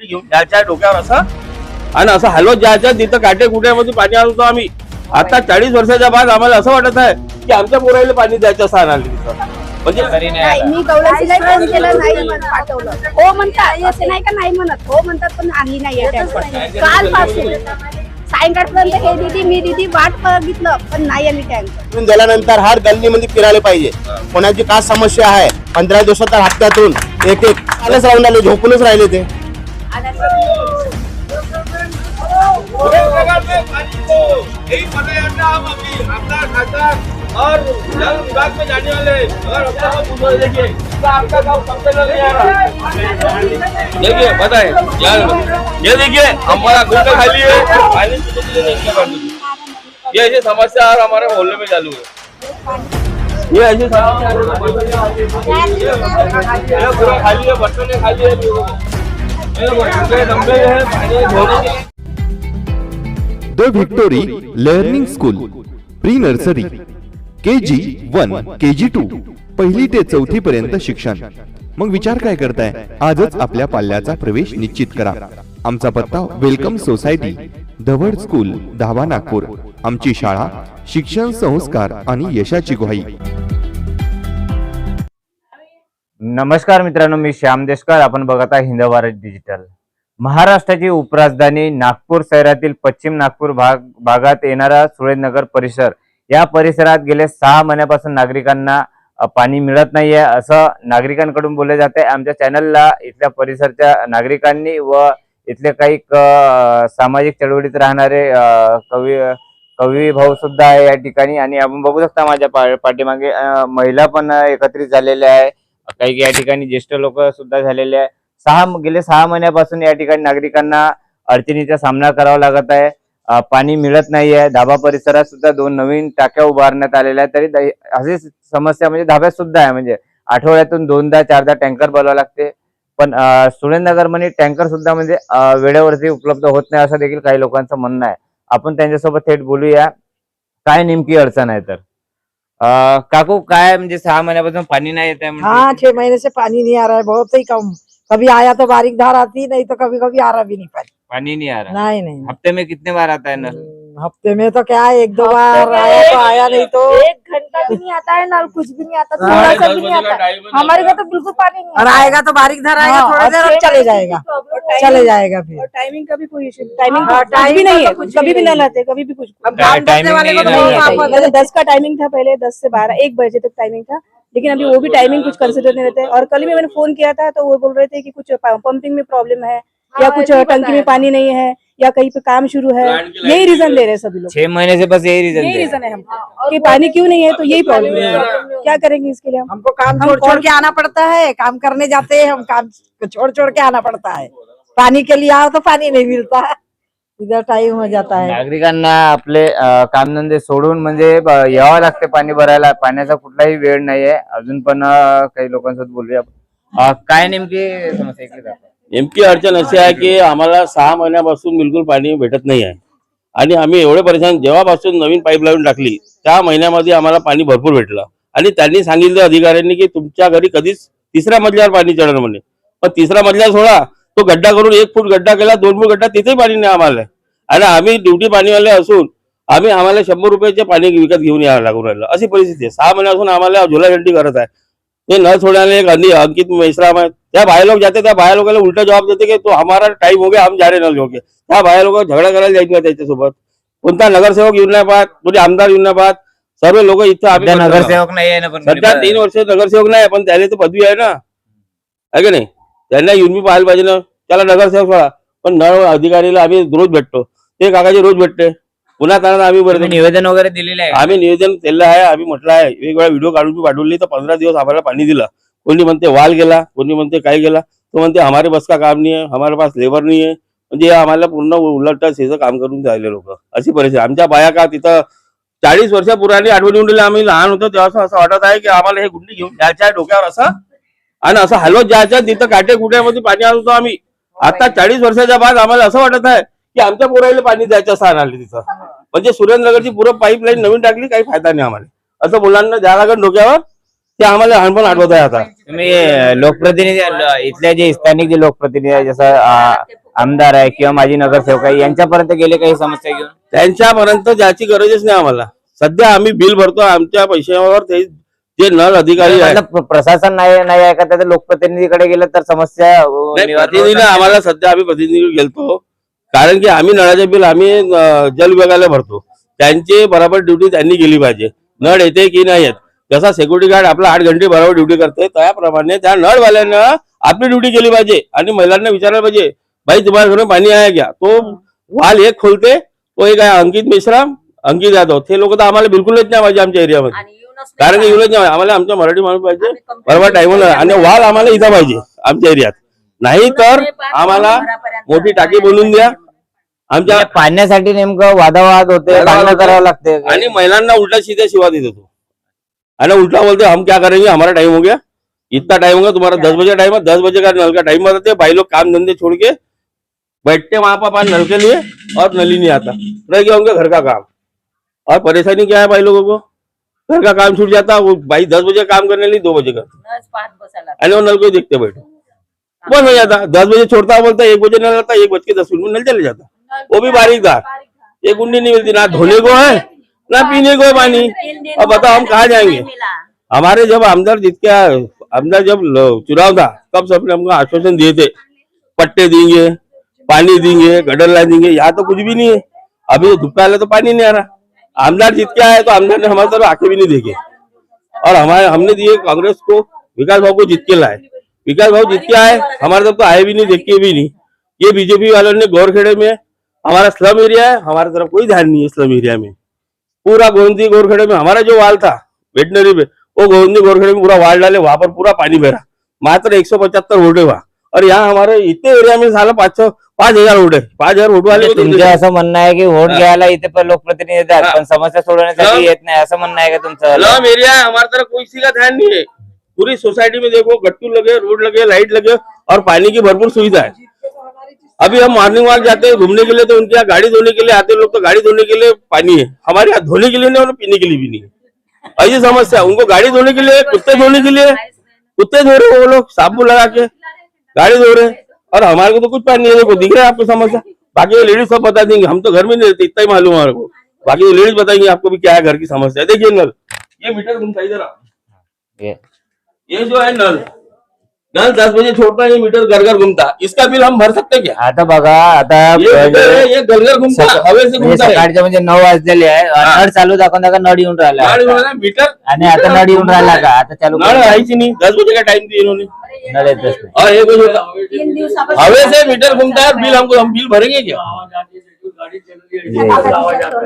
घेऊन जायच्या डोक्यावर असं. आणि असं हलवत जायचं तिथं काटे कुट्यामध्ये पाणी आणतो आम्ही. आता चाळीस वर्षाच्या बाद आम्हाला असं वाटत आहे की आमच्या पोराला पाणी द्यायचं असं आणाले तिथं म्हणजे नाही मी गवळाशीला फोन केला नाही म्हणत. पाठवलं हो म्हणतात असे नाही का नाही म्हणत. हो म्हणतात पण आली टँकर कालपासून. सायंकाळपर्यंत हे दिदी मी दिदी वाट बघितलं पण नाही आली उठून गेल्यानंतर हर गल्लीमध्ये फिरायला पाहिजे. कोणाची काय समस्या आहे? पंधरा दिवसात हप्त्यातून एक एक. आलंच राहून आले झोपूनच राहिले ते. और जल विभाग में जाने वाले अगर अपना को पूछो देखिए तो आपका गाँव कब तक नहीं आ रहा देखिए पता है? यार ये देखिए हमारा गुंडा खाली है पानी पीने के लिए नहीं निकल पाते। ये ऐसी समस्या और हमारे मोहल्ले में चालू है। ये ऐसी समस्या ये पूरा खाली है बर्तन खाली है the victory learning school pre nursery K G one K G two पहिली ते चौथी पर्यंत शिक्षण. मग विचार काय करताय? आजच आपल्या पाल्याचा प्रवेश निश्चित करा. आमचा पत्ता वेलकम सोसायटी धवड स्कूल धावा नागपूर. आमची शाळा शिक्षण संस्कार आणि यशाची ग्वाही. नमस्कार मित्रांनो मी श्याम देशकर. आपण बघत आहे हिंद भारत डिजिटल महाराष्ट्राची उपराजधानी नागपूर शहरातील पश्चिम नागपूर भाग भागात येणारा सुरेंद्रनगर परिसर. या परिसरात गेले सहा महिन्यापासून नागरिकांना पाणी मिळत नाहीये असं नागरिकांकडून बोलले जाते. आमच्या चॅनलला इथल्या परिसरच्या नागरिकांनी व इथले काही सामाजिक चळवळीत राहणारे कवी कवी भाऊ सुद्धा आहे या ठिकाणी. आणि आपण बघू शकता माझ्या पा- पाठीमागे महिला पण एकत्रित झालेल्या आहे. काही या ठिकाणी ज्येष्ठ लोक सुद्धा झालेले आहे. सहा गेले सहा महिन्यापासून या ठिकाणी नागरिकांना अडचणीचा सामना करावा लागत आहे. पाणी मिळत नाहीये धाबा परिसरात सुद्धा दोन नवीन टाक्या उभारण्यात आलेल्या आहेत. तरी अशी समस्या म्हणजे धाब्यात सुद्धा आहे. म्हणजे आठवड्यातून दोनदा चारदा टँकर बोलावं लागते. पण अ, सुरेंद्रनगरमध्ये टँकर सुद्धा म्हणजे वेळेवरती उपलब्ध होत नाही असं देखील काही लोकांचं म्हणणं आहे. आपण त्यांच्यासोबत थेट बोलूया. काय नेमकी अडचण आहे तर? अ, काकू काय म्हणजे सहा महिन्यापासून पाणी नाही येत? हाँ छह महीने से पानी नहीं आ रहा है बहुत ही कम कभी आया तो बारीक धार आती नहीं तो कभी कभी आ रहा भी नहीं पानी पानी नहीं आ रहा नहीं नहीं. हफ्ते में कितने बार आता है नल? हफ़्ते में तो क्या है एक दो बार आया तो आया नहीं तो। एक घंटा भी नहीं आता है नल कुछ भी नहीं आता हाँ, थोड़ा सा भी नहीं आता। है टाइम है, हमारे घर तो बिल्कुल पानी नहीं और आएगा तो बारीक धार आएगा हाँ, थोड़ा देर और चले जाएगा। है। चले जाएगा फिर। टाइमिंग का भी कोई इशू टाइमिंग हाँ, कुछ भी नहीं है कुछ कभी भी नल आते कभी भी कुछ तो है, दस का टाइमिंग था पहले दस से बारह एक बजे तक टाइमिंग था। लेकिन अभी वो भी टाइमिंग कुछ कंसिडर नहीं रहते। और कल भी मैंने फ़ोन किया था तो वो बोल रहे थे कि कुछ पंपिंग में प्रॉब्लम है। या हाँ, कुछ टंकी में पानी नहीं है या कहीं पे काम शुरू है यही रीजन नहीं दे रहे हैं सभी लोग। छह महीने से बस यही रीजन यही रीजन है हाँ, हम कि पानी क्यों नहीं है तो यही प्रॉब्लम है। क्या करेंगे इसके लिए हमको काम छोड़ छोड़ के आना पड़ता है काम करने जाते हैं हम काम छोड़ छोड़ के आना पड़ता है। पानी के लिए आओ तो पानी नहीं मिलता। इधर टाइम हो जाता है। नागरिकांना आपले कामधंदे सोडून म्हणजे यावं लागते पाणी भरायला. पाण्याचा कुठलाही वेळ नाहीये. अजून पण अं, काही लोकांसोबत बोलूया अं, काय नेमकी समस्या इकडे. नेमकी अडचण अशी आहे की आम्हाला सहा महिन्यापासून बिलकुल पाणी भेटत नाही आहे. आणि आम्ही एवढे परेशान जेव्हापासून नवीन पाईपलाईन टाकली त्या महिन्यामध्ये आम्हाला पाणी भरपूर भेटलं. आणि त्यांनी सांगितलं अधिकाऱ्यांनी की तुमच्या घरी कधीच तिसऱ्या मजल्यावर पाणी चढणार म्हणे. पण तिसरा मजला सोडा तो गड्डा करून एक फूट गड्डा केला दोन फूट गड्डा तिथेही पाणी नाही आम्हाला. आणि आम्ही ड्युटी पाणीवाले असून आम्ही आम्हाला शंभर रुपयाचे पाणी विकत घेऊन यावं लागून राहिलं. अशी परिस्थिती आहे. सहा महिन्यापासून आम्हाला झोलाझंडी करत आहे. ते न सोडण्याने एक अंकित मेश्राम आहे त्या बाया लोक जाते त्या बाया लोकांना उलटा जवाब देते की तो हमारा टाइम हो गया हम जा रहे नल होगे त्या बाया लोक झगडा करायला जायचं का त्याच्यासोबत कोणता नगरसेवक येऊन नाही पाहत कोणी आमदार येऊन नाही पाहत सर्व लोक इथं. नगरसेवक नाही सध्या तीन वर्ष नगरसेवक नाही पण त्याला तर पदवी आहे ना। आहे की नाही? त्यांना येऊन मी पाहायला पाहिजे ना त्याला नगरसेवक सोडा पण नळ अधिकारीला आम्ही रोज भेटतो ते काकाजी रोज भेटते पुन्हा त्यांना आम्ही बरं निवेदन वगैरे दिलेलं आहे आम्ही नियोजन केलं आहे. आम्ही म्हटलं आहे वेगवेगळ्या व्हिडिओ काढून पाठवली तर पंधरा दिवस आम्हाला पाणी दिलं. कोणी म्हणते वाल गेला कोणी म्हणते काय गेला. तो म्हणते हमारे बस का काम नाही आहे हमारे पास लेबर नाही आहे. म्हणजे आम्हाला पूर्ण उलट शेचं काम करून राहिले लोक. अशी परिस्थिती. आमच्या बाया का तिथं चाळीस वर्ष पुराणी आठवणी उंडीला आम्ही लहान होतो तेव्हा असं वाटत आहे की आम्हाला हे गुंडी घेऊन जायचं आहे डोक्यावर असं. आणि असं हलवत जायचं तिथं काटे कुट्यामध्ये पाणी आणतो आम्ही. आता चाळीस वर्षाच्या बाद आम्हाला असं वाटत आहे की आमच्या पोराला पाणी द्यायचं असं आणाले तिथं. म्हणजे सुरेंद्रनगरची पुरं पाईपलाईन नवीन टाकली काही फायदा नाही आम्हाला. असं मुलांना द्यावं लागेल डोक्यावर ते आम्हाला लहानपण आठवत आहे आता. तुम्ही लोकप्रतिनिधी इथल्या जे स्थानिक जे लोकप्रतिनिधी आहे जसं आमदार आहे किंवा माजी नगरसेवक आहे यांच्यापर्यंत गेले काही समस्या घेऊन? त्यांच्यापर्यंत ज्याची गरजच नाही आम्हाला. सध्या आम्ही बिल भरतो आमच्या पैशावर ते जे नळ अधिकारी आहेत मतलब प्र- प्रशासन नाही नाही आहे का त्याचं लोकप्रतिनिधीकडे गेलं तर समस्या. आम्हाला सध्या आम्ही प्रतिनिधी गेलतो. कारण की आम्ही नळाचे बिल आम्ही जल विभागाला भरतो. त्यांची बरोबर ड्युटी त्यांनी केली पाहिजे. नळ येते की नाही येत? जसा सेक्युरिटी गार्ड आपला आठ घंटे बरोबर ड्युटी करते त्याप्रमाणे त्या नळवाल्यांना आपली ड्युटी केली पाहिजे आणि महिलांना विचारायला पाहिजे भाई तुम्हाला घरून पाणी आहे क्या तो वाल एक खोलते तो एक आहे अंकित मेश्राम अंकित यादव. ते लोक तर आम्हाला बिलकुलच नाही पाहिजे आमच्या एरियामध्ये कारण की युनिट नाही. आम्हाला आमच्या मराठी माणूस पाहिजे. बरोबर टाइमला आणि वाल आम्हाला इथं पाहिजे आमच्या एरियात नाही तर आम्हाला मोठी टाकी बनवून द्या. आमच्या म्हणजे पाण्यासाठी नेमकं वादावाद होते भांडणं होते. करावं लागते. आणि महिलांना उलटा सीधा शिवा देते तो आणि उल्टा बोलते हम क्या करेंगे? हमारा टाइम हो गया. इतना टाइम होगा तुम्हारा दस बजे टाइम है दस बजे का नल का टाइम बताते भाई लोग काम धंधे छोड़ के बैठते वहां पर पानी नल के लिए और नल नहीं आता। रह गया उनके घर का काम। और परेशानी क्या है भाई लोगों को? घर का काम छूट जाता वो भाई दस बजे काम करने लिए दो बजे का। वो नल को ही देखते बैठो। बंद हो जाता। दस बजे छोड़ता बोलता, एक बजे नल आता एक बज के दस मिनट में नल चले जाता। वो भी बारीक था एक गुंडी नहीं मिलती, ना धोने को है, ना पीने को है पानी। अब बताओ, हम कहा जाएँगे? हमारे जब आमदार जीत के, आमदार जब चुनाव था, तब सबने हमको आश्वासन दिए थे। पट्टे देंगे, पानी देंगे, गडर ला देंगे, यहाँ तो कुछ भी नहीं है। अभी तो धुपका तो पानी नहीं आ रहा। आमदार जीत के आए तो आमदार ने हमारे तरफ़ आँखें भी नहीं देखे। और हमारे, हमने दिए कांग्रेस को, विकास भाव को जीत के लाए। विकास भाव जीत के आए हमारे तरफ तो आए भी नहीं देखे भी नहीं। ये बीजेपी वालों ने गौरखेड़े में हमारा स्लम एरिया है हमारे तरफ कोई ध्यान नहीं है स्लम एरिया में। पूरा गोविंदी गोरखेड़े में हमारा जो वाल था वेटनरी में वो गोविंदी गोरखेड़े में पूरा वाल डाले वहां पर पूरा पानी भरा। मात्र एक सौ पचहत्तर वोट है वहाँ। और यहाँ हमारे इतने एरिया में साला पाँच सौ पाँच हजार वोट है। पाँच हजार वोट वाले तुमचं असं म्हणणं आहे की वोट हा. घ्यायला इथे पण लोकप्रतिनिधी येतात हा. पण समस्या सोडवण्यासाठी हा. येत नाही असं म्हणणं आहे का तुमचं? स्लम एरिया है हमारे तरफ कोई किसी का ध्यान नहीं है। पूरी सोसाइटी में देखो, गट्टू लगे, रोड लगे, लाइट लगे और पानी की भरपूर सुविधा है। अभी हम मॉर्निंग वॉक जाते हैं, घूमने के लिए तो उनके यहाँ गाड़ी धोने के लिए आते लोग तो गाड़ी धोने के लिए पानी है। हमारे यहाँ धोने के लिए नहीं, और पीने के लिए भी नहीं है। ऐसी समस्या उनको गाड़ी धोने के लिए, कुत्ते धोने के लिए, कुत्ते धो रहे वो लोग साबुन लगा के, गाड़ी धो रहे और हमारे को तो कुछ पानी नहीं देखो, दिख रहा है आपको समस्या। बाकी लेडीज़ सब बता देंगे, हम तो घर में नहीं रहते, इतना ही मालूम है हमारे को। बाकी लेडीज़ बताएँगे आपको भी क्या है घर की समस्या। देखिए नल ये मीटर घूमता इधर। आओ। ये. जो है नल नल दस बजे छोड़ता है ये मीटर घर घर घूमता इसका बिल हम भर सकते क्या? आता बघा आता ये ये घर घर घूमता हवे से घूमता है। सकाळचे म्हणजे नऊ वाजलेले आहे. हा. नळ चालू दाखवता का नळ येऊन राहिला मीटर? आणि आता नळ येऊन राहिला का? आता चालू नल. आई ही नहीं. दस बजे का टाइम दिया इन्होंने नळ येतच और एक बजे हवे से मीटर घूमता है बिल हमको हम बिल भरेंगे क्या?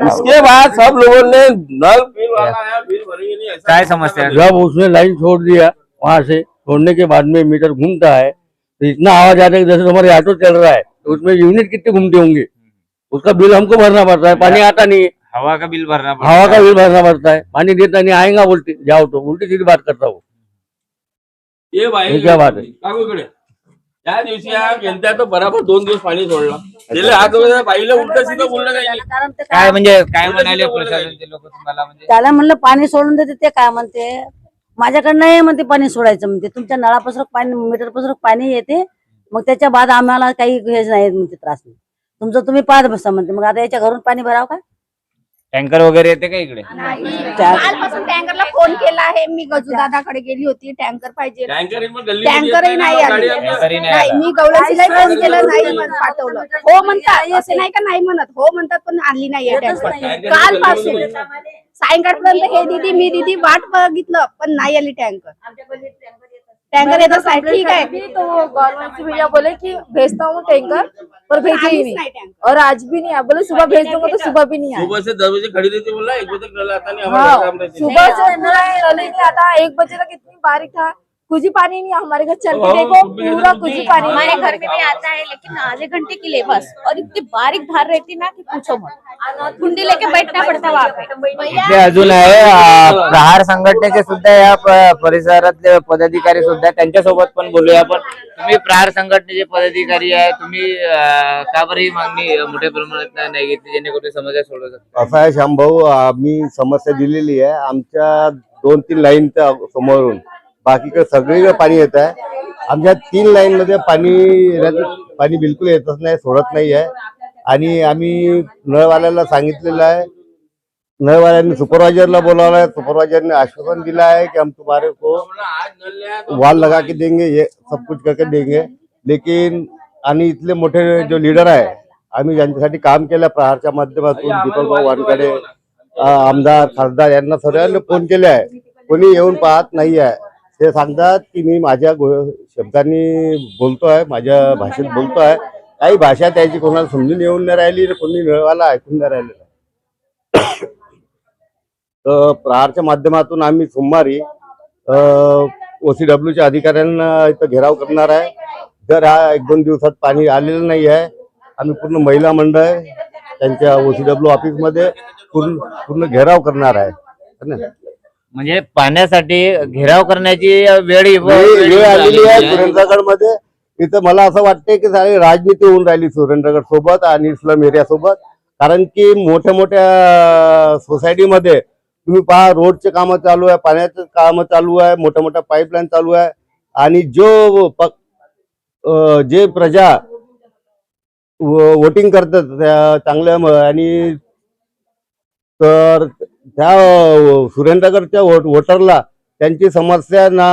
इसके बाद सब लोगों ने नल बिल वाला आया बिल भरेंगे नहीं ऐसा काय समस्या? आहे? जब उसने लाइन छोड़ दिया वहां से छोड़ने के बाद में मीटर घूमता है तो इतना आवाज आता है कि जैसे हमारे ऑटो चल रहा है तो उसमें यूनिट कितने घूमते होंगे? उसका बिल हमको भरना पड़ता है पानी आता नहीं है। हवा का बिल भरना पड़ता हवा का है. बिल भरना पड़ता है पानी देता नहीं आएगा बोलते जाओ तो उल्टी सीधी बात करता हूँ। ये हे क्या बात आहे? काकूकडे त्या दिवशी हा तो बराबर दोन दिवस पाणी सोडला. गेले हात वगैरे बाईला उलट सीधं बोललं नाही. काय म्हणजे काय उलटं म्हणाले प्रशासनचे लोक तुम्हाला म्हणजे? त्याला म्हणलं पाणी सोडून देते ते काय म्हणते? माझ्याकडनं नाही म्हणते पाणी सोडायचं म्हणते. तुमच्या नळापासून पाणी मीटरपासून पाणी येते. मग त्याच्या बाद आम्हाला काही हे नाही म्हणते त्रास नाही. तुमचं तुम्ही पाहत बसा म्हणते. मग आता याच्या घरून पाणी भराव का? टँकर वगैरे येते का इकडे? कालपासून टँकरला फोन केला आहे. मी गजू दादाकडे गेली होती. टँकर पाहिजे. टँकर मग गल्ली टँकरही नाही आली. टँकरही नाही नाही आला. मी गवळसीला फोन केला नाही पाठवलं. हो म्हणतात असे नाही का नाही म्हणत. हो म्हणतात पण आली नाहीये टँकर कालपासून सायंकाळपर्यंत हे दिदी मी दिदी वाट बघितलं पण नाही आली टँकर टँकर येत साईड ठीक आहे. तो गवर्नमेंट से भैया बोले कि भेजता हूँ टैंकर पर भेजे ही नहीं टँकर और आज भी नहीं आया बोले सुबह भेज दूंगा तो सुबह भी नहीं आया सुबह से दस बजे खड़ी रहती बोला एक बजे तक आता नहीं हाँ. हमारे काम रहती सुबह से ही आता एक बजे तक इतनी बारिश था कुछ पानी नहीं हमारे घर चल के हाँ, देखो पूरा कुछ नहीं। पानी हमारे घर में भी आता है लेकिन आधे घंटे के लिए बस और इतनी बारीक धार रहती ना कि पूछो मत. कुंडी लेके बैठना पड़ता वहाँ पे. अजून आहे प्रहार संघटनेचे सुद्धा या परिसरातले पदाधिकारी सुद्धा त्यांच्यासोबत पण बोलूया आपण. तुम्ही प्रहार संघटनेचे पदाधिकारी आहे तुम्ही का बरं ही मागणी मोठ्या प्रमाणात नाही घेतली जेणेकरून समस्या सोडवू शकता? असं आहे शामभाऊ आम्ही समस्या दिलेली आहे. आमच्या दोन तीन लाईन त्या समोरून. बाकीकडे सगळीकडे पाणी येत आहे. आमच्या तीन लाईन मध्ये पाणी पाणी बिलकुल येतच नाही सोडत नाही आहे. आणि आम्ही नळवाल्याला सांगितलेलं आहे. नळवाल्यांनी सुपरवायझरला बोलावलं आहे. सुपरवायझरने आश्वासन दिलं आहे की हम तुम्हारे को वाल लगा के देंगे ये सब कुछ करके देंगे. लेकिन आणि इथले मोठे जो लीडर आहे आम्ही ज्यांच्यासाठी काम केलं प्रहारच्या माध्यमातून दीपक भाऊ वानकडे आमदार खासदार यांना सगळ्यांना फोन केले आहे. कोणी येऊन पाहत नाही आहे. ते सांगतात की मी माझ्या गो- शब्दांनी बोलतो आहे माझ्या भाषेत बोलतो आहे काही भाषा त्याची कोणाला समजून येऊन नाही राहिली कोणी मिळवायला ऐकून नाही राहिलेलं. तर प्रहारच्या माध्यमातून आम्ही सोमवारी ओसीडब्ल्यूच्या अधिकाऱ्यांना इथं घेराव करणार आहे. जर हा एक दोन दिवसात पाणी आलेलं नाही आहे आम्ही पूर्ण महिला मंडळ त्यांच्या ओसीडब्ल्यू ऑफिसमध्ये पूर्ण पूर्ण घेराव करणार आहे. ना? म्हणजे पाण्यासाठी घेराव करण्याची वेळ वेळ वेळ आलेली आहे सुरेंद्रगडमध्ये इथं मला असं वाटतंय की सारी राजनीती होऊन राहिली सुरेंद्रगड सोबत आणि इस्लाम एरिया सोबत. कारण की मोठ्या मोठ्या सोसायटीमध्ये तुम्ही पहा रोडचे कामं चालू आहे पाण्याचे कामं चालू आहे मोठ्या मोठ्या पाईपलाईन चालू आहे. आणि जो प- अं, जे प्रजा वोटिंग करतात त्या चांगल्या आणि तर त्या सुरेंद्रगडच्या वोट- वोटरला त्यांची समस्या ना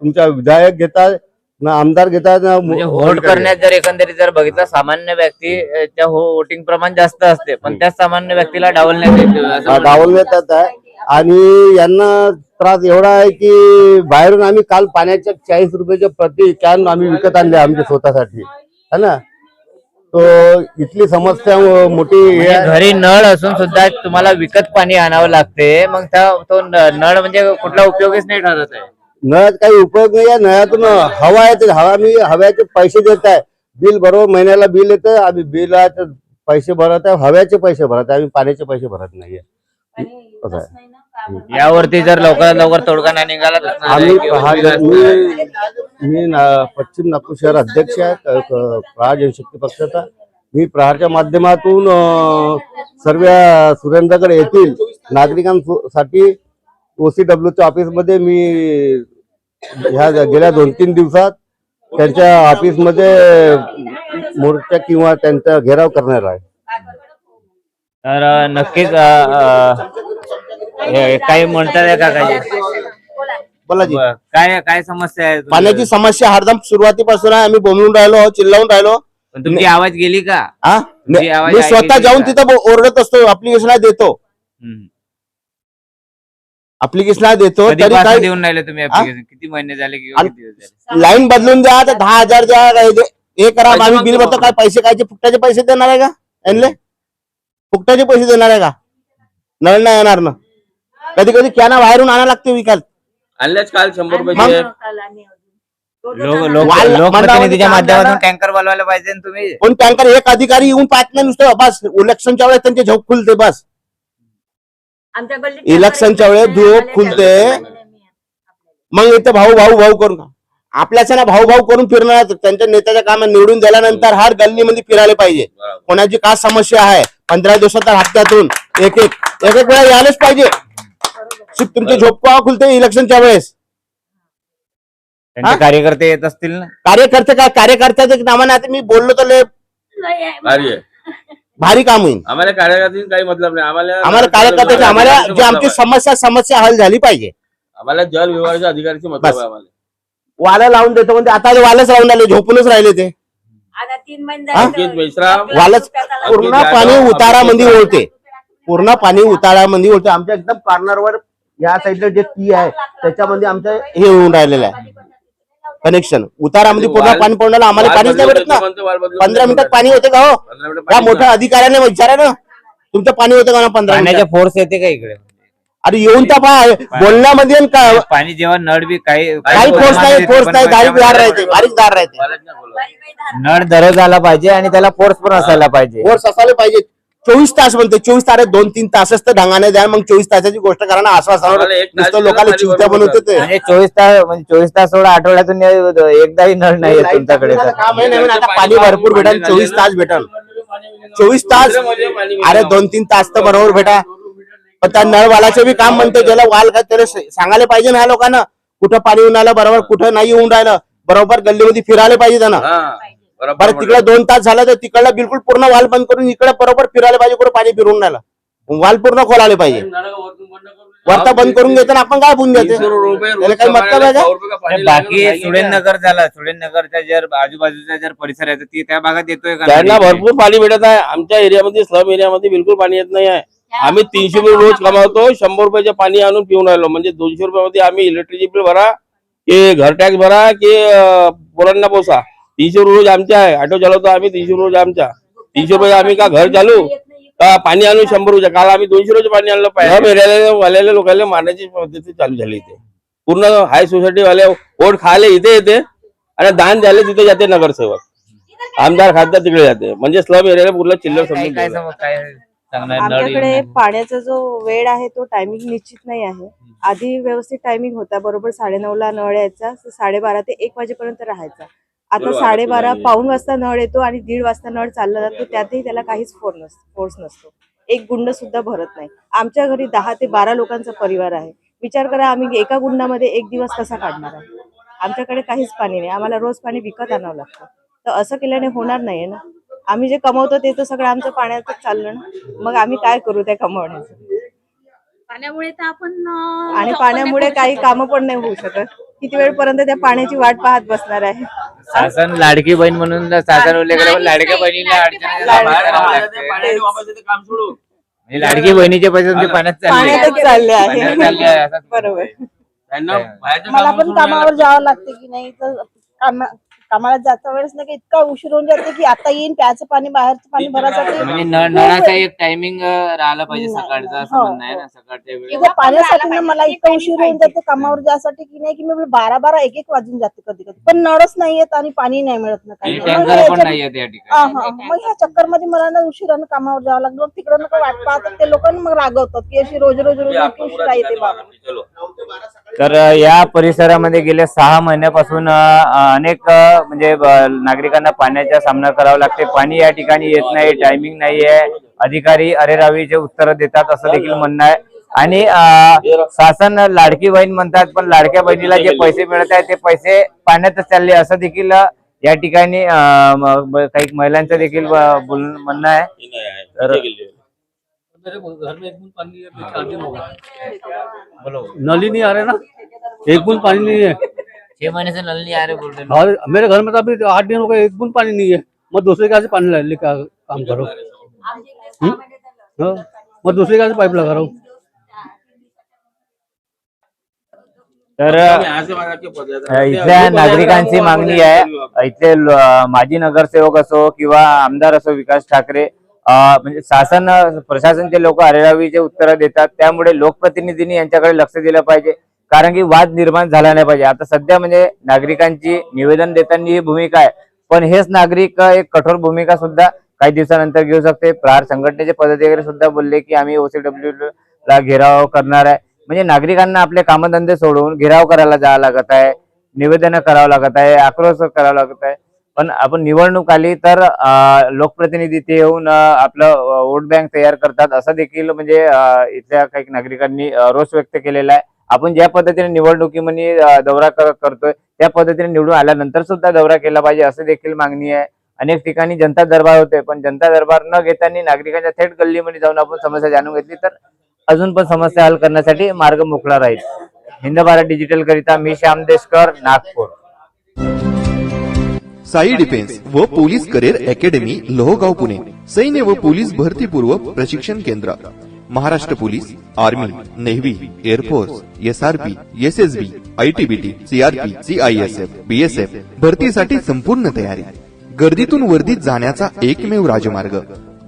तुमच्या विधायक घेतात ना आमदार घेतात ना म्हणजे व्होट करण्यात जर एकंदरीत जर बघितलं सामान्य व्यक्ती अ, च्या वोटिंग प्रमाण जास्त असते. पण त्याच सामान्य व्यक्तीला डावलण्यात येते हा. डावलण्यात येत आहे आणि यांना त्रास एवढा आहे की बाहेरून आम्ही काल पाण्याच्या चाळीस रुपयाच्या प्रति कॅन आम्ही विकत आणले आमच्या स्वतःसाठी. है ना? इथली समस्या मोठी हे म्हणजे आहे. घरी नळ असून सुद्धा तुम्हाला विकत पाणी आणावं लागते. मग त्या तो नळ म्हणजे कुठला उपयोगच नाही ठरत आहे. नळात काही उपयोग नाही. आहे नळातून हवा येते हवा मी हव्याचे पैसे देत आहे. बिल बरोबर महिन्याला बिल येतं. आम्ही बिलाचे पैसे भरत आहे. हव्याचे पैसे भरत आहे. आम्ही पाण्याचे पैसे भरत नाहीये. असं आहे. यावरती जर लवकरात लवकर तोडगा नाही निघाला तर आम्ही हा मी मी ना- पश्चिम नागपूर शहर अध्यक्ष आहे क- क- प्रहार जनशक्ती पक्षाचा. मी प्रहारच्या माध्यमातून अं, सर्व सुरेंद्रगड येथील नागरिकांसाठी ओसीडब्ल्यूच्या ऑफिसमध्ये मी ह्या गेल्या दोन तीन दिवसात त्यांच्या ऑफिसमध्ये मोर्चा किंवा त्यांचा घेराव करणार आहे. तर अ, नक्कीच अ, अ, हे काही म्हणतात आहे का काही? बोला. जी बरं. काय काय समस्या आहे तुमची? पाण्याची समस्या हरदम सुरुवातीपासून आहे. आम्ही बोंबलून राहिलो चिल्लावून राहिलो. पण तुमची आवाज गेली का? हा? तुमची आवाज मी स्वतः जाऊन का? तिथं बो- ओरडत असतो अप्लिकेशन देतो. हम्म. अप्लिकेशन देतो तरी कधीपासून काही देऊन राहिले तुम्ही application? किती महिने झाले किंवा आणि- किती दिवस झाले? लाईन बदलून द्या तर दहा हजार द्या काय हे करा पैसे आम्ही मागतो बिल भरतो मग. काय पैसे कायचे फुकटाचे पैसे देणार आहे का? यांले? फुकटाचे पैसे देणार आहे का? नळ नाही येणार ना. कधी कधी कॅना बाहेरून आणायला लागते विकाल आणल्याच काल शंभर? रुपये. लोक लोकप्रतिनिधीच्या माध्यमातून टँकर बोलवायला पाहिजे ना तुम्ही? कोण टँकर एक अधिकारी येऊन पाहत नाही नुसतं बस. इलेक्शनच्या वेळेस त्यांचे झोप खुलते बस. इलेक्शनच्या वेळेस झोप खुलते. मग इथे भाऊ भाऊ भाऊ करून आपल्याच ना भाऊ भाऊ करून फिरणार त्यांच्या नेत्याच्या कामात निवडून दिल्यानंतर हर गल्लीमध्ये फिरायला पाहिजे. कोणाची काय समस्या आहे? पंधरा दिवसात हप्त्यातून एक एक एक एक वेळा यायलाच पाहिजे. शिक तुमचे झोप केव्हा खुलते इलेक्शनच्या वेळेस? त्यांचे कार्यकर्ते येत असतील ना? कार्यकर्ते काय? कार्यकर्त्याच्या नावाने आता मी बोललो तर लय भारी आहे. भारी काम होईल. आम्हाला कार्यकर्त्यांशी काही मतलब नाही. आम्हाला आम्हाला कार्यकर्त्याची आम्हाला जी आमची समस्या समस्या हल झाली पाहिजे. आम्हाला जल विभागाच्या अधिकाऱ्याची मतलब. आहे आम्हाला. वाला लावून देतो म्हणजे आता वालच लावून राहिले झोपूनच राहिले ते. आता तीन महिने हा? अंकित मेश्राम. वालच पूर्ण पाणी उतारामध्ये. ओळते. पूर्ण पाणी उतारामध्ये ओळते. आमच्या एकदम कॉर्नरवर या साईडला जे टी आहे त्याच्यामध्ये आमचं हे होऊन राहिलेलं आहे. कनेक्शन उतारामध्ये पूर्ण पाणी पडलं आम्हाला पाणीच नाही भेटत ना. पंधरा मिनिटात. पाणी होते का हो? या मोठ्या अधिकाऱ्याने विचारा ना. तुमचं पाणी होतं का ना पंधरा फोर्स येते का इकडे? अरे येऊन तर पहा बोलण्यामध्ये पाणी जेव्हा नळ बी काही काही फोर्स नाही फोर्स नाही बारीक दार राहते बारीक दार राहते. नळ दररोज आला पाहिजे आणि त्याला फोर्स पण असायला पाहिजे. फोर्स असायला पाहिजे. चोवीस तास म्हणते चोवीस तास दोन तीन तासच तर ढंगाने द्या. मग चोवीस तासाची गोष्ट करा ना. दिलं लोकांना तरी चिवत्या बरोबर बनवते ते. चोवीस तास म्हणजे चोवीस तास सोडा आठवड्यातून एकदाही नळ नाही तुमच्याकडे तर. काम आहे नवीन आता पाणी भरपूर भेटल चोवीस तास भेटल. चोवीस तास म्हणजे अरे दोन तीन तास तर बरोबर भेटा. पण त्या नळवालाचे बी काम म्हणते ज्याला वाल का त्याला सांगायला पाहिजे ना ह्या लोकांना. कुठं पाणी येऊन राहिलं बरोबर. कुठं नाही येऊन राहिलं बरोबर. गल्लीमध्ये फिरायला पाहिजे त्यांना. बरं तिकडे दोन तास झालं तर तिकडला बिलकुल पूर्ण वाल बंद करून इकडे बरोबर फिरायला पाहिजे कुठं पाणी फिरून राहिलं. वाल पूर्ण खोलायला पाहिजे. वरता बंद करून घेताना आपण काय बुंद घेते त्याला काही मतलब आहे का? बाकी सुरेंद्रनगर झालं. सुरेंद्रनगरच्या जर आजूबाजूचा जर परिसर आहे तर ती त्या भागात येतोय का त्यांना? भरपूर पाणी भेटत आहे. आमच्या एरियामध्ये स्लम एरियामध्ये बिलकुल पाणी येत नाही आहे. आम्ही तीनशे रुपये रोज कमावतो शंभर रुपयाचे पाणी आणून पिऊन राहिलो. म्हणजे दोनशे रुपयामध्ये आम्ही इलेक्ट्रिसिटी बिल भरा की घर टॅक्स भरा की पोरांना पोसा तीनशे रुपये रोज आमचे आहे. ऑटो चालवतो आम्ही तीनशे रुपये रोज आमच्या. तीनशे रुपये आम्ही का घर चालू? का पाणी आणून शंभर रुपये? काल आम्ही दोनशे रुपये पाणी आणलं पाहिजे. एरियाला वाल्याला लोकांना मारण्याची पद्धती चालू झाली इथे. पूर्ण हाय सोसायटी वाले वोट खायला इथे येते. आणि दान द्यायला तिथे जाते नगरसेवक. आमदार खासदार तिकडे जाते. म्हणजे स्लम एरियाला पूर्ण चिल्लर समजून आमच्याकडे पाण्याचा जो वेळ आहे तो टायमिंग निश्चित नाही आहे. आधी व्यवस्थित टायमिंग होता. बरोबर साडेनऊ ला नळ यायचा. साडेबारा ते एक वाजेपर्यंत राहायचा. आता साडेबारा पाऊण वाजता नळ येतो आणि दीड वाजता नळ चालला जातो त्यातही त्याला काहीच फोर्स नस फोर्स नसतो. एक गुंड सुद्धा भरत नाही. आमच्या घरी दहा ते बारा लोकांचा परिवार आहे. विचार करा आम्ही एका गुंडामध्ये एक दिवस कसा काढणार आहे? आमच्याकडे काहीच पाणी नाही. आम्हाला रोज पाणी विकत आणावं लागतं. तर असं केल्याने होणार नाहीये ना? आम्ही जे कमवतो ते तर सगळं आमचं पाण्यातच चाललं ना? मग आम्ही काय करू त्या कमवण्याचं? पाण्यामुळे तर आपण अं, आणि job पण पाण्यामुळे काही कामं पण नाही होऊ शकत. किती वेळपर्यंत त्या पाण्याची वाट पाहत बसणार आहे? शासन लाडकी बहीण म्हणून शासन उल्लेख केला, पण नाही, लाडक्या बहिणीला अडचणी बहीण- बाहेर करावं लागते. लाडकी बहिणीचे पैसे तुमचे पाण्यात चालले. पाण्यातच चालले पाण्यात चालले आहे आहे, असं बरोबर. त्यांना मला पण कामावर जावं लागते की नाही तर कामा कामाला जाता वेळेस नाही का इतका उशीर होऊन जाते की आता येईन प्यायचं पाणी बाहेरचं पाणी भरासाठी म्हणजे नळ नळाचा एक टायमिंग राहिला पाहिजे नाही, सकाळचा असं हो, म्हणणं आहे ना हो. सकाळच्या इथे पाण्यासाठी ना मला इतका उशीर होऊन जाते कामावर जायसाठी की नाही की मी बारा बारा एक एक वाजून जाते कधी कधी पण नळच नाही येत आणि पाणी नाही मिळत ना काही. आणि मग टँकर पण याच्यात- नाही येत या ठिकाणी. हा. मग ह्या चक्करमध्ये मला ना उशिरानं कामावर जावं लागलं. मग तिकडं नका वाट पाहतात ते लोक मग रागवतात की अशी रोज रोज रोज इतकी उशिरा येते बाबा. तर अ, या परिसरामध्ये गेल्या सहा महिन्यापासून अ, अ, अनेक अ, म्हणजे नागरिकांना पाण्याचा सामना करावा लागते. पाणी या ठिकाणी येत नाही टायमिंग नाही आहे. अधिकारी अरेरावीचे उत्तर देतात असं देखील म्हणणं आहे. आणि शासन लाडकी बहीण म्हणतात पण लाडक्या बहिणीला जे पैसे मिळत आहेत ते पैसे पाण्यातच चालले असं देखील या ठिकाणी काही महिलांचं देखील बोल म्हणणं आहे. तर मेरे आ ना? एक बूंद पानी नहीं छह महीने से नल नहीं आ रहे बोल रहे और मेरे घर में तो अभी आठ दिन हो गए एक बूंद पानी नहीं है। मैं दूसरे का से पानी ला- लेकर काम करो। हम्म? हाँ, मैं दूसरे का से पाइप लगा रहा हूँ। तर इथल्या नागरिकांची मागणी आहे इथले माजी नगरसेवक असो किंवा आमदार असो विकास ठाकरे म्हणजे शासन प्रशासनचे लोक अरेरावीचे उत्तर देतात त्यामुळे लोकप्रतिनिधींनी यांच्याकडे लक्ष दिलं पाहिजे. कारण की वाद निर्माण झाला नाही पाहिजे. आता सध्या म्हणजे नागरिकांची निवेदन देताना ही भूमिका आहे. पण हेच नागरिक एक कठोर भूमिका सुद्धा काही दिवसानंतर घेऊ शकते. प्रहार संघटनेचे पदाधिकारी सुद्धा बोलले की आम्ही ओसीडब्ल्यू ला घेराव करणार आहे. म्हणजे नागरिकांना आपले कामधंदे सोडून घेराव करायला जावं लागत आहे. निवेदन करावं लागत आहे. आक्रोश करावा लागत आहे. पण आपण निवडणूक आली तर लोकप्रतिनिधी ते येऊन आपलं वोट बँक तयार करतात. असं देखील म्हणजे इथल्या काही नागरिकांनी रोष व्यक्त केलेला आहे. आपण ज्या पद्धतीने निवडणुकीमध्ये दौरा करतोय त्या पद्धतीने निवडून आल्यानंतर सुद्धा दौरा केला पाहिजे असं देखील मागणी आहे. अनेक ठिकाणी जनता दरबार होते पण जनता दरबार न घेताना नागरिकांच्या थेट गल्लीमध्ये जाऊन आपण समस्या जाणून घेतली तर अजून पण समस्या हल करण्यासाठी मार्ग मोकळा राहील. हिंद भारत डिजिटल करिता मी श्याम देशकर नागपूर. साई डिफेन्स व police career academy Lohgaon Pune. सैन्य व पोलीस भरतीपूर्व प्रशिक्षण केंद्र. Maharashtra police army navy air force SRP SSB ITBT CRP CISF BSF भरतीसाठी संपूर्ण तयारी. गर्दीतून वर्दीत जाण्याचा एकमेव राजमार्ग.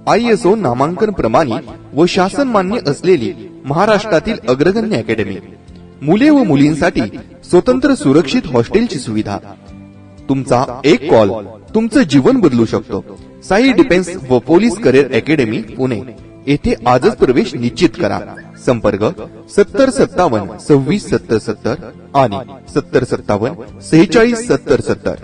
आयएसओ नामांकन प्रमाणित व शासन मान्य असलेली महाराष्ट्रातील अग्रगण्य अकॅडमी. मुले व मुलींसाठी स्वतंत्र सुरक्षित हॉस्टेलची सुविधा. तुमचा एक कॉल तुमचं जीवन बदलू शकतो. साई डिफेन्स व पोलीस करिअर अकॅडमी पुणे. येथे आजच प्रवेश निश्चित करा. संपर्क सत्तर सत्तावन्न सव्वीस सत्तर सत्तर आणि सत्तर सत्तावन्न सेहेचाळीस सत्तर सत्तर.